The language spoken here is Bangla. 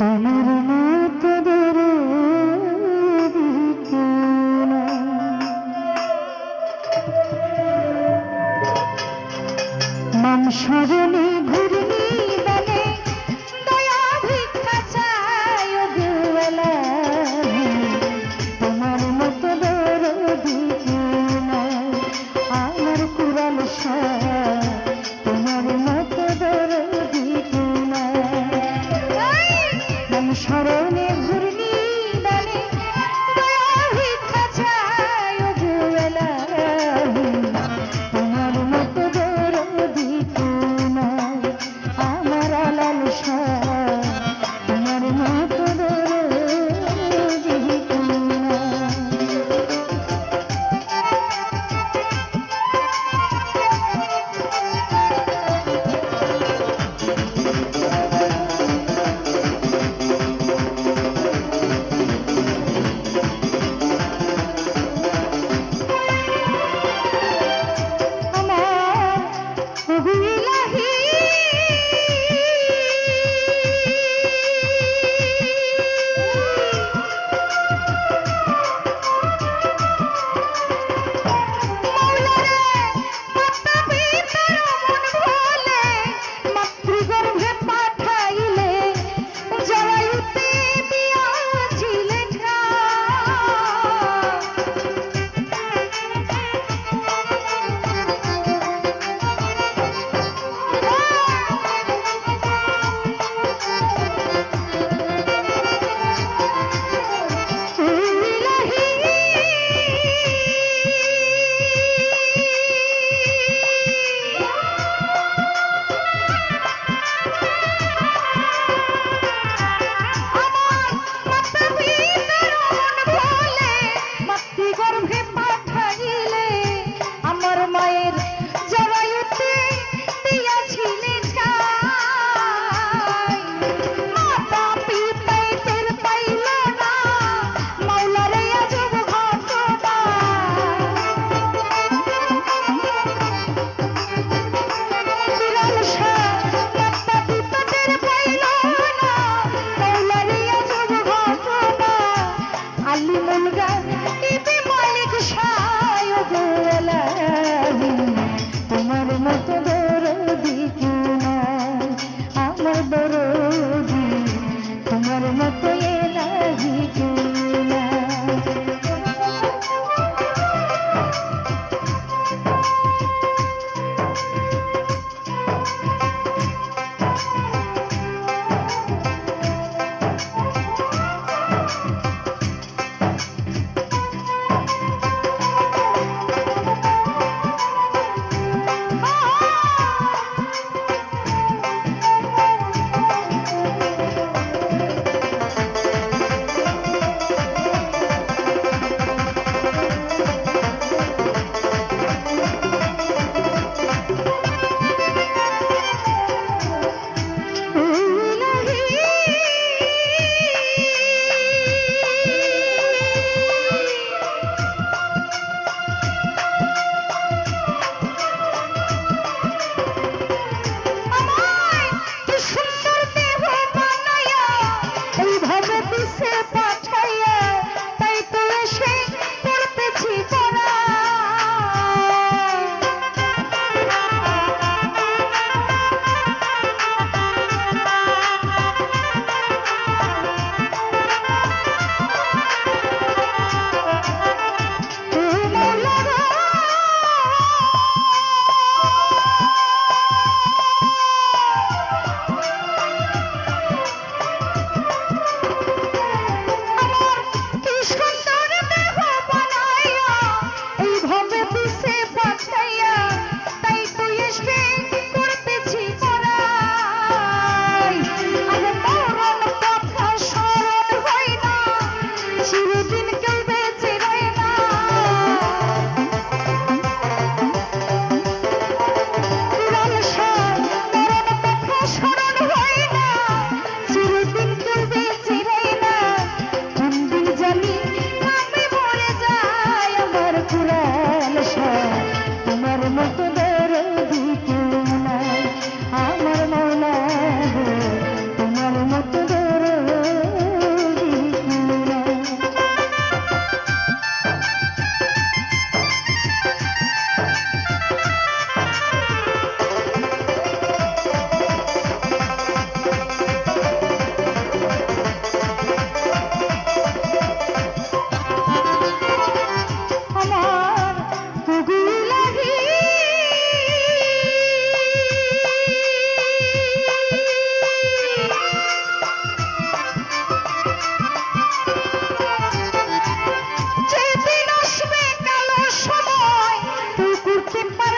Mm-hmm. প্রেম ঘুরলি বানে ভিক্ষা চায় বেলা তোমার মতো দরদি তোমার আমার লালসা তোমার মতো ಅಲ್ಲಿ ಮುಲ್ಗ സിമ്പിൾ